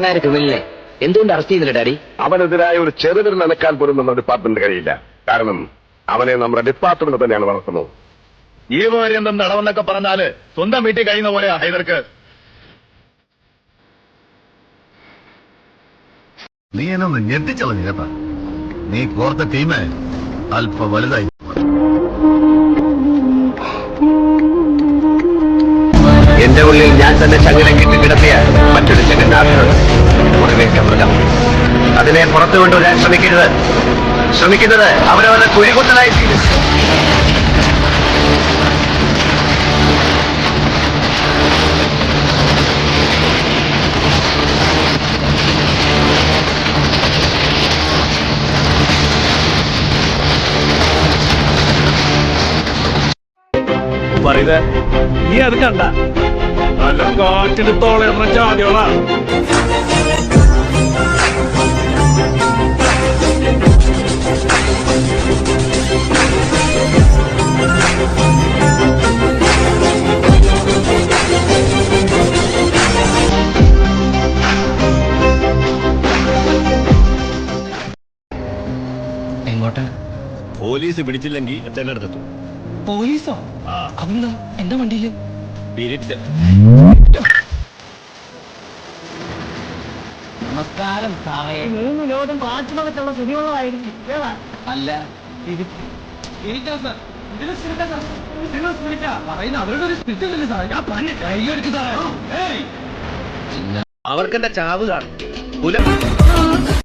ക്രിമിനലിനെ എന്തുകൊണ്ട് അറസ്റ്റ് ചെയ്തില്ല ഡാഡി? അവനെതിരായ ഒരു ചെറുവിരൽ നനക്കാൻ പോലും നമ്മുടെ ഡിപ്പാർട്ട്മെന്റ് കഴിയില്ല. കാരണം അവനെ നമ്മുടെ ഡിപ്പാർട്ട്മെന്റ് തന്നെയാണ് വളർത്തുന്നത്. ഈ പര്യന്തം നടവെന്നൊക്കെ പറഞ്ഞാൽ സ്വന്തം വീട്ടിൽ കഴിയുന്ന പോലെയാ ഹൈദർക്ക്. നീ എന്നൊന്ന് ഞെട്ടിച്ചളഞ്ഞു കേട്ടാ നീ കോർത്ത ടീമ് അല്പ വലുതായി എന്റെ ഉള്ളിൽ ഞാൻ തന്നെ ചങ്ങനെ കിട്ടിക്കിടത്തിയ കിടത്തിയ മറ്റൊരു ചങ്ങനാഥനുണ്ട് മുറിവേറ്റ മൃഗം അതിനെ പുറത്തു കൊണ്ടുവരാൻ ശ്രമിക്കരുത്. ശ്രമിക്കുന്നത് അവരവരെ കുരുകുത്തലായി തീരും. പറയുന്നത് നീ അത് കണ്ട. നല്ല കാറ്റെടുത്തോളെ എന്ന ചാടിയോളാ എങ്ങോട്ടാ? പോലീസ് പിടിച്ചില്ലെങ്കിൽ എത്തേണ്ട അടുത്തെത്തും പോലീസോ അന്ന് എന്റെ വണ്ടിയിൽ? പിരിറ്റ് നമസ്കാരം സാറേ. മൂന്ന് ലോകം അല്ല അവർക്കെന്റെ ചാവ് കാണും?